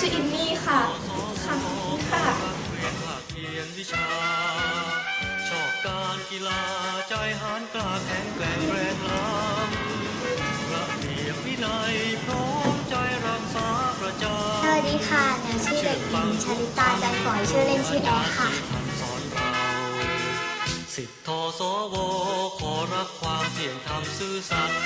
ชื่อเล่นชื่ออิมมี่ค่ะ ค่ะขอบคุณค่ะเรียนภาคเรียนวิชา ชอบการกีฬาใจหานกล้าแข็งแกร่งแรงล้ำระเบียบวินัยพร้อมใจรักษาประจาสวัสดีค่ะหนูชื่อเด็กหญิงชลิตาจันฝอยชื่อเล่นชื่อแอร์ค่ะท่านสอนเราสิทธิทสวขอรักความเที่ยงธรรมซื่อสัตย์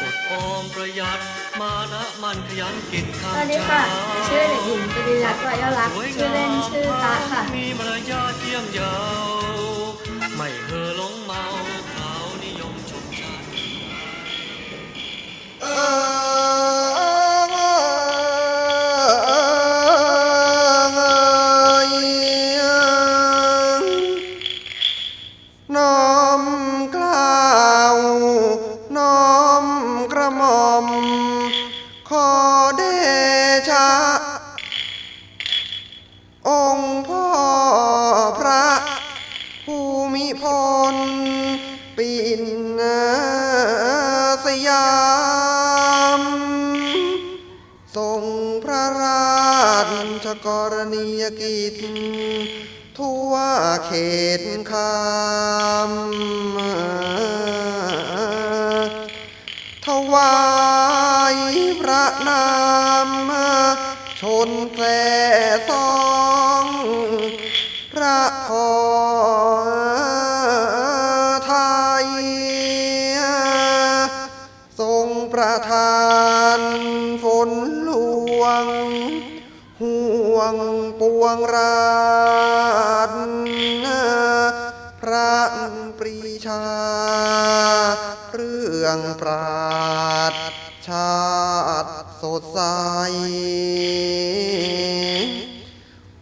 อดออมประหยัดมานะมันขยันกินข้าสวัสดีค่ะ ชื่อเด็กหญิงปริยัติรอยยอดรักชื่อเล่นชื่อตาค่ะ มีมารยาทเยี่ยมยาว ไม่เห่อหลงเมาามทรงพระราชกรณียกิจ ทั่วเขตคามถวายพระนามชนแส่ซอง วง ห่วงปวงราชพระปรีชา เรื่องปราดชาติสดใส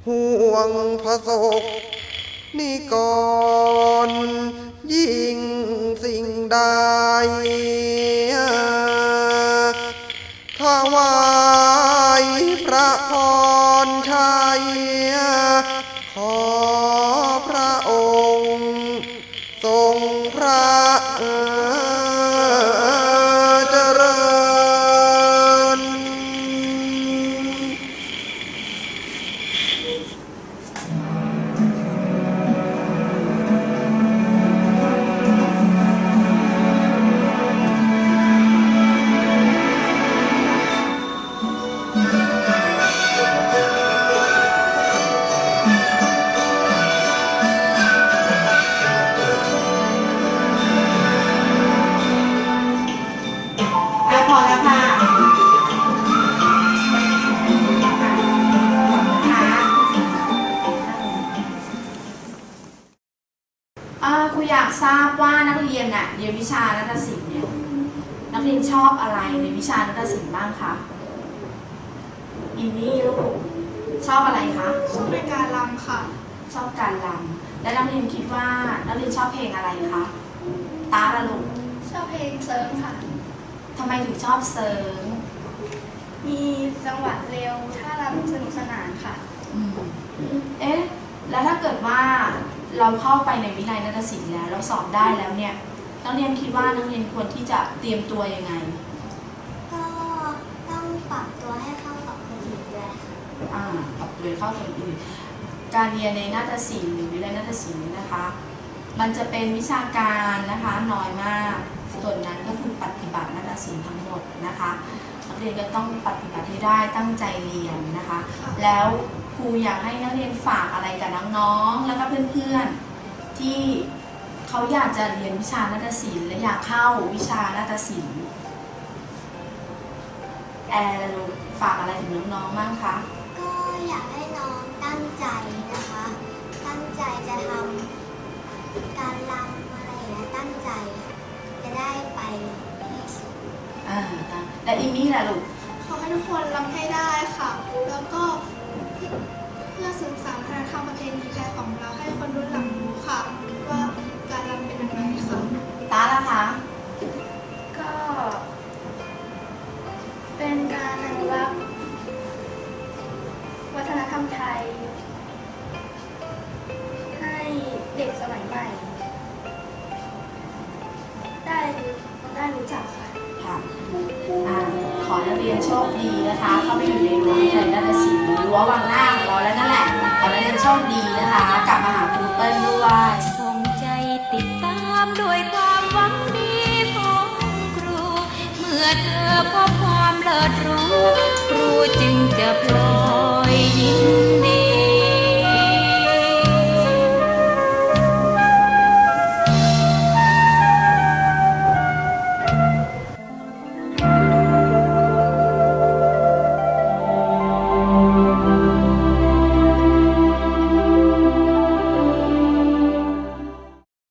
ห่วงพระศกนิกรยิ่งสิ่งใด ข ทราบว่านักเรียนน่ะเรียนวิชานาฏศิลป์เนี่ยนักเรียนชอบอะไรในวิชานาฏศิลป์บ้างคะอินนี่ลูกชอบอะไรคะชอบในการรำค่ะ ชอบการรำและนักเรียนคิดว่านักเรียนชอบเพลงอะไรคะตาละลูกชอบเพลงเซิร์ฟค่ะทำไมถึงชอบเซิร์งมีจังหวะเร็วท่ารำสนุกสนานค่ะเอ๊ะแล้วถ้าเกิดว่า เราเข้าไปในวินัยนาฏศิลป์แล้ว เราสอบได้แล้วเนี่ยนักเรียนคิดว่านักเรียนควรที่จะเตรียมตัวยังไง ก็ต้องปรับตัวให้เข้ากับคนอื่นด้วยค่ะอ่าปรับตัวเข้าคนอื่น การเรียนในนาฏศิลป์หรือวินัยนาฏศิลป์เนี่ยนะคะ มันจะเป็นวิชาการนะคะน้อยมากส่วนนั้นก็คือปฏิบัตินาฏศิลป์ทั้งหมดนะคะนักเรียนก็ต้องปฏิบัติให้ได้ตั้งใจเรียนนะคะ แล้วค รูอยากให้นักเรียนฝากอะไรกับน้องๆ แล้วก็เพื่อนๆ ที่เขาอยากจะเรียนวิชานาฏศิลป์และอยากเข้าวิชานาฏศิลป์แอร์ลูกฝากอะไรถึงน้องๆบ้างคะก็อยากให้น้องตั้งใจนะคะ ตั้งใจจะทำการรำอะไรอย่างเงี้ยตั้งใจ จะได้ไปให้สุดอ่าค่ะและอิมมี่ล่ะลูกขอให้ทุกคนรำให้ได้ค่ะแล้ว ระเพณีไทยของเราให้คนรุ่นหลังรู้ค่ะ ว่าการรำเป็นยังไงค่ะตาล่ะคะก็ เป็นการอนุรักษ์วัฒนธรรมไทย ให้เด็กสมัยใหม่ ได้รู้ได้รู้จักค่ะ ค่ะอ่าขอให้นักเรียนโชคดีนะคะ เข้าไปอยู่ในรั้ววิทยาลัยนาฏศิลป์รั้ววังหน้าของเราแล้วนั่นแหละ ขอให้ท่านโชคดีนะคะกลับมาหาครูเปิ้ลด้วยส่งใจติดตามด้วยความหวังดีของครู เมื่อเธอพบความเลิศรู้ ครูจึงจะพล่อม